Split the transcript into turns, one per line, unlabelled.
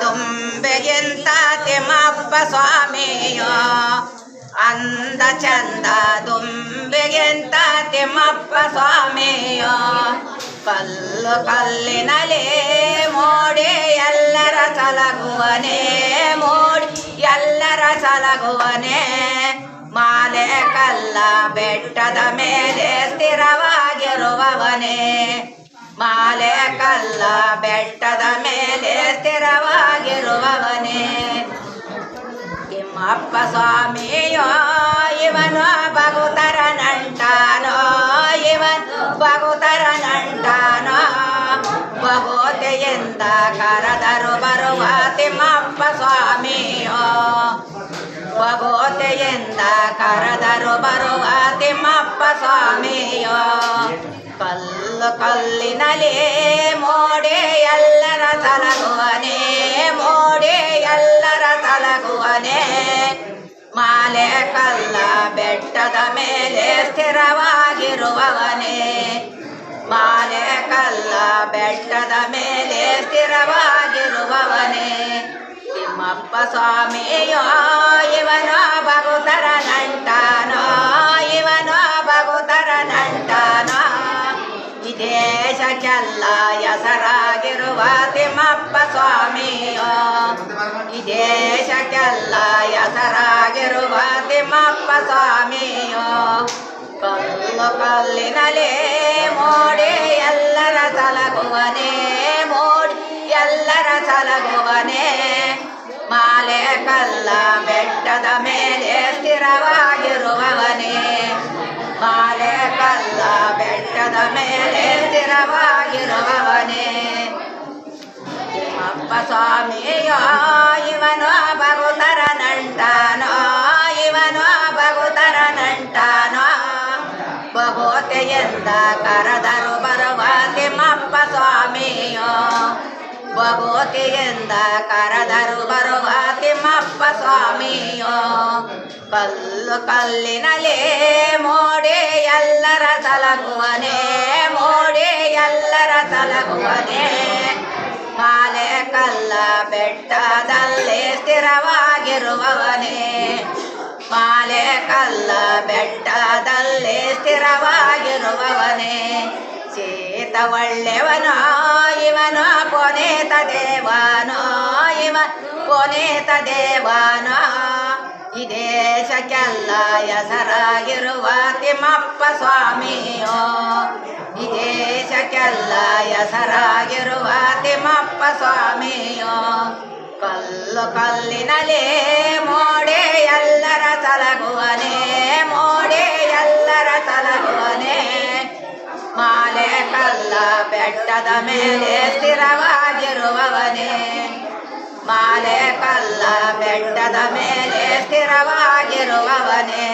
ದುಂಬೆಗಿಂತ ತಿಮ್ಮಪ್ಪ ಸ್ವಾಮಿಯೋ ಅಂದ ಚಂದ ದುಂಬೆಗಿಂತ ತಿಮ್ಮಪ್ಪ ಸ್ವಾಮಿಯೋ ಕಲ್ಲು ಕಲ್ಲಿನಲೇ ಮೋಡಿ, ಎಲ್ಲರ ಸಲಗುವನೇ ಮೋಡಿ, ಎಲ್ಲರ ಸಲಗುವನೇ. ಮಾಲೆ ಕಲ್ಲ ಬೆಟ್ಟದ ಮೇಲೆ ಸ್ಥಿರವಾಗಿರುವವನೇ. ಮಾಲೆ ಕಲ್ಲ ಬೆಟ್ಟದ ಮೇಲೆ ಸ್ಥಿರವಾಗಿರುವವನೇ ತಿಮ್ಮಪ್ಪ ಸ್ವಾಮಿಯೋ, ಇವನು ಬಗುತರ ನಂಟಾನೋ, ಇವನು ಬಗುತರ ನಂಟಾನೋ. ಬಗೋತೆಯಿಂದ ಕರದರು ಬರುವ ತಿಮ್ಮಪ್ಪ ಸ್ವಾಮಿಯೋ. ಬಗೋತೆಯಿಂದ ಕರದರು ಬರುವ ತಿಮ್ಮಪ್ಪ ಸ್ವಾಮಿಯೋ. ಕಲ್ಲು ಕಲ್ಲಿನಲೇ ಮೋಡೆ ಎಲ್ಲರ ತಲಗುವನೆ, ಮೋಡೆ ಎಲ್ಲರ ತಲಗುವನೆ. ಮಾಲೆ ಕಲ್ಲ ಬೆಟ್ಟದ ಮೇಲೆ ಸ್ಥಿರವಾಗಿರುವವನೇ. ಮಾಲೆ ಕಲ್ಲ ಬೆಟ್ಟದ ಮೇಲೆ ಸ್ಥಿರವಾಗಿರುವವನೇ. ತಿಮ್ಮಪ್ಪ ಸ್ವಾಮಿಯೋ, ಇವನ ಭಗುತರ ನಂಟಾನೋ ದೇಶಕ್ಕೆಲ್ಲ ಹೆಸರಾಗಿರುವ ತಿಮ್ಮಪ್ಪ ಸ್ವಾಮಿಯೋ. ಈ ದೇಶಕ್ಕೆಲ್ಲ ಹೆಸರಾಗಿರುವ ತಿಮ್ಮಪ್ಪ ಸ್ವಾಮಿಯೋ. ಕಲ್ಲು ಕಲ್ಲಿನಲೇ ಮೋಡಿ ಎಲ್ಲರ ತಲಗುವನೇ ಮೋಡಿ ಎಲ್ಲರ ತಲಗುವನೇ ಮಾಲೆ ಕಲ್ಲ ಬೆಟ್ಟದ ಮೇಲೆ ಸ್ವಾಮಿಯೋ ಇವನು ಬಗುತರ ನಂಟಾನೋ, ಇವನು ಬಗುತರ ನಂಟಾನೋ. ಬಗೋತೆಯಿಂದ ಕರೆದರು ಬರುವ ತಿಮ್ಮಪ್ಪ ಸ್ವಾಮಿಯೋ. ಬಗೋತೆಯಿಂದ ಕರೆದರು ಬರುವ ತಿಮ್ಮಪ್ಪ ಸ್ವಾಮಿಯೋ. ಕಲ್ಲು ಕಲ್ಲಿನಲೇ ಮೋಡಿ ಎಲ್ಲರ ತಲಗುವನೇ ಮೋಡಿ ಎಲ್ಲರ ತಲಗುವನೇ ಕಲ್ಲ ಬೆಟ್ಟದಲ್ಲಿ ಸ್ಥಿರವಾಗಿರುವವನೇ. ಮಾಲೆ ಕಲ್ಲ ಬೆಟ್ಟದಲ್ಲಿ ಸ್ಥಿರವಾಗಿರುವವನೇ. ಚೇತ ಒಳ್ಳೆಯವನೋ, ಇವನು ಕೊನೇತ ದೇವನೋ ಇವ ಕೊನೇತ ದೇವನೋ ಈ ದೇಶಕ್ಕೆಲ್ಲ ಹೆಸರಾಗಿರುವ ತಿಮ್ಮಪ್ಪ ಸ್ವಾಮಿಯೋ. ದೇಶಕ್ಕೆಲ್ಲ ಹೆಸರಾಗಿರುವ ತಿಮ್ಮಪ್ಪ ಸ್ವಾಮಿಯೋ ಕಲ್ಲು ಕಲ್ಲಿನಲೇ ಮೋಡೆ ಎಲ್ಲರ ತಲಗುವನೇ ಮೋಡೆ ಎಲ್ಲರ ತಲಗುವನೇ ಮಾಲೆ ಕಲ್ಲ ಬೆಟ್ಟದ ಮೇಲೆ ಸ್ಥಿರವಾಗಿರುವವನೇ. ಮಾಲೆ ಕಲ್ಲ ಬೆಟ್ಟದ ಮೇಲೆ ಸ್ಥಿರವಾಗಿರುವವನೇ.